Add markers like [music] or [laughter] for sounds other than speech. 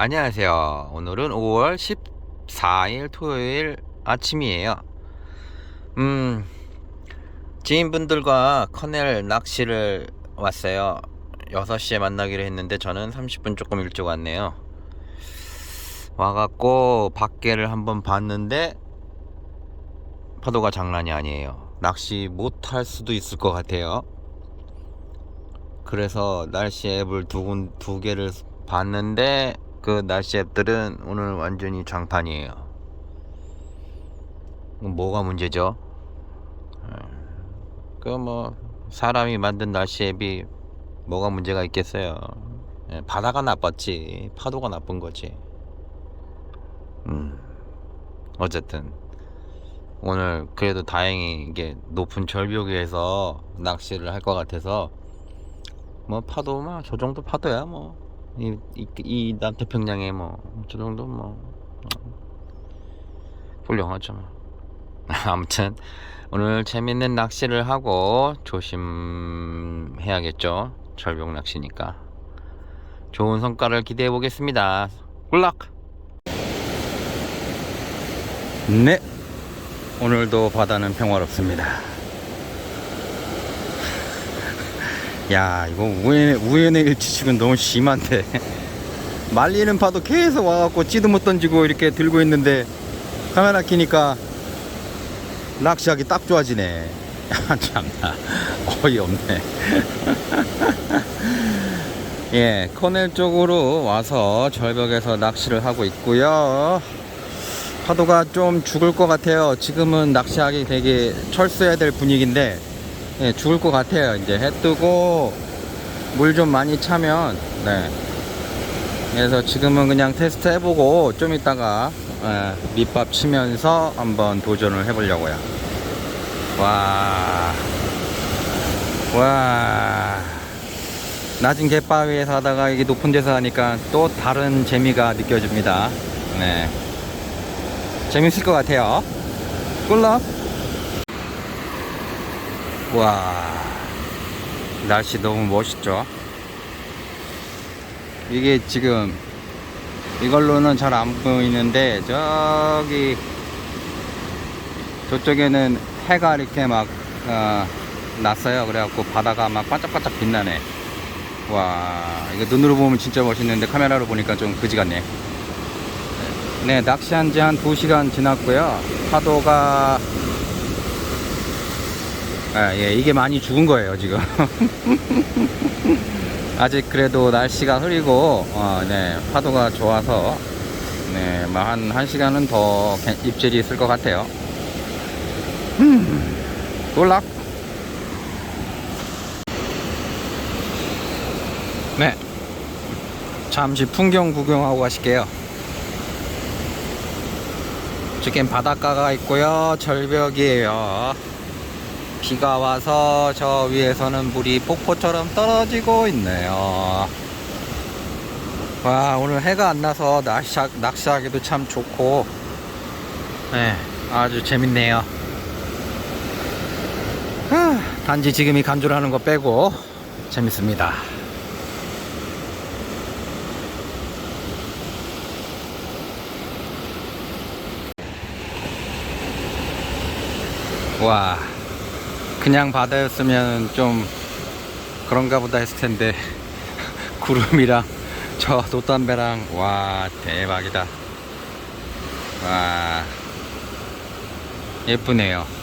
안녕하세요. 오늘은 5월 14일 토요일 아침이에요. 음, 지인분들과 커넬 낚시를 왔어요. 6시에 만나기로 했는데 저는 30분 조금 일찍 왔네요. 와갖고 밖에를 한번 봤는데 파도가 장난이 아니에요. 낚시 못 할 수도 있을 것 같아요. 그래서 날씨 앱을 두, 군- 두 개를 봤는데 그 날씨 앱들은 오늘 완전히 장판이에요. 뭐가 문제죠? 그 뭐 사람이 만든 날씨 앱이 뭐가 문제가 있겠어요? 예, 바다가 나빴지 파도가 나쁜 거지. 음 어쨌든 오늘 그래도 다행히 이게 높은 절벽 위에서 낚시를 할 것 같아서 뭐 파도 만 저 정도 파도야 뭐. 이, 이, 이 남태평양에 뭐 저 정도 뭐 어, 훌륭하죠 뭐. [laughs] 아무튼 오늘 재밌는 낚시를 하고 조심해야겠죠. 절벽 낚시니까. 좋은 성과를 기대해 보겠습니다. 꿀락 네. 오늘도 바다는 평화롭습니다 야 이거 우연의, 우연의 일치식은 너무 심한데. [laughs] 말리는 파도 계속 와갖고 찌도 못 던지고 이렇게 들고 있는데 카메라 키니까 낚시하기 딱 좋아지네. [laughs] 야 참나. 어이없네. [laughs] 예 커넬 쪽으로 와서 절벽에서 낚시를 하고 있고요. 파도가 좀 죽을 것 같아요. 지금은 낚시하기 되게 철수해야 될 분위기인데 예, 죽을 것 같아요. 이제 해 뜨고 물 좀 많이 차면 네. 그래서 지금은 그냥 테스트 해보고 좀 이따가 예, 밑밥 치면서 한번 도전을 해보려고요. 와, 와, 낮은 갯바위에서 하다가 이게 높은 데서 하니까 또 다른 재미가 느껴집니다. 네, 재밌을 것 같아요. 꿀럽. 와 날씨 너무 멋있죠? 이게 지금 이걸로는 잘 안 보이는데 저기 저쪽에는 해가 이렇게 막 어, 났어요. 그래갖고 바다가 막 반짝반짝 빛나네. 와 이거 눈으로 보면 진짜 멋있는데 카메라로 보니까 좀 그지 같네. 네 낚시한 지 한 2시간 지났고요. 파도가 아, 예, 이게 많이 죽은 거예요, 지금. [laughs] 아직 그래도 날씨가 흐리고, 어, 네, 파도가 좋아서, 네, 뭐 한, 한 시간은 더 괜- 입질이 있을 것 같아요. 음, 놀락. 네. 잠시 풍경 구경하고 가실게요. 저긴 바닷가가 있고요. 절벽이에요. 비가 와서 저 위에서는 물이 폭포처럼 떨어지고 있네요. 와, 오늘 해가 안 나서 낚시, 낚시하기도 참 좋고, 네, 아주 재밌네요. 하, 단지 지금이 간주하는 거 빼고 재밌습니다. 와. 그냥 바다였으면 좀 그런가 보다 했을 텐데. [laughs] 구름이랑 저 돛담배랑 와 대박이다. 와 예쁘네요